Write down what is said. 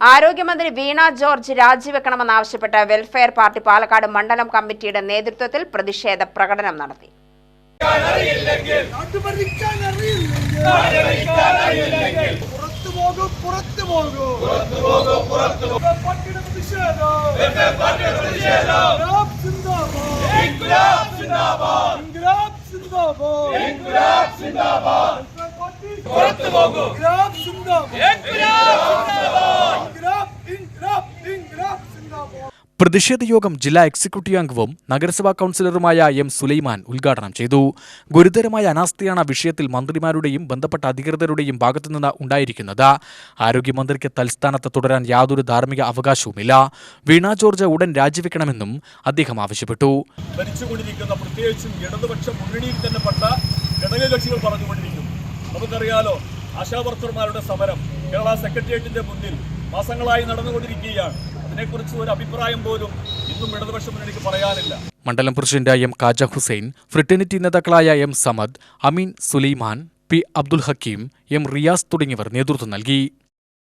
ആരോഗ്യമന്ത്രി വീണ ജോർജ് രാജിവെക്കണമെന്നാവശ്യപ്പെട്ട് welfare party Palakkad മണ്ഡലം കമ്മിറ്റിയുടെ നേതൃത്വത്തിൽ പ്രതിഷേധ പ്രകടനം നടത്തി. പുറത്തു പോകൂ പ്രതിഷേധ യോഗം ജില്ലാ എക്സിക്യൂട്ടീവ് അംഗവും നഗരസഭാ കൗൺസിലറുമായ എം സുലൈമാൻ ഉദ്ഘാടനം ചെയ്തു. ഗുരുതരമായ അനാസ്ഥയാണ് വിഷയത്തിൽ മന്ത്രിമാരുടെയും ബന്ധപ്പെട്ട അധികൃതരുടെയും ഭാഗത്തുനിന്ന് ഉണ്ടായിരിക്കുന്നത്. ആരോഗ്യമന്ത്രിക്ക് തൽസ്ഥാനത്ത് തുടരാൻ യാതൊരു ധാർമ്മിക അവകാശവുമില്ല. വീണ ജോർജ് ഉടൻ രാജിവെക്കണമെന്നും അദ്ദേഹം ആവശ്യപ്പെട്ടു. പ്രത്യേകിച്ചും ഇടതുപക്ഷ മുന്നണിയിൽ നമുക്കറിയാലോ സമരം കേരള സെക്രട്ടേറിയറ്റിന്റെ മുന്നിൽ മാസങ്ങളായി നടന്നുകൊണ്ടിരിക്കുകയാണ്. അതിനെക്കുറിച്ച് ഒരു അഭിപ്രായം പോലും ഇന്നും ഇടതുപക്ഷ മുന്നണിക്ക് പറയാനില്ല. മണ്ഡലം president M Kaja Hussain fraternity നേതാക്കളായ M Samad Ameen Sulaiman P Abdul Hakeem M Riyas തുടങ്ങിയവർ നേതൃത്വം നൽകി.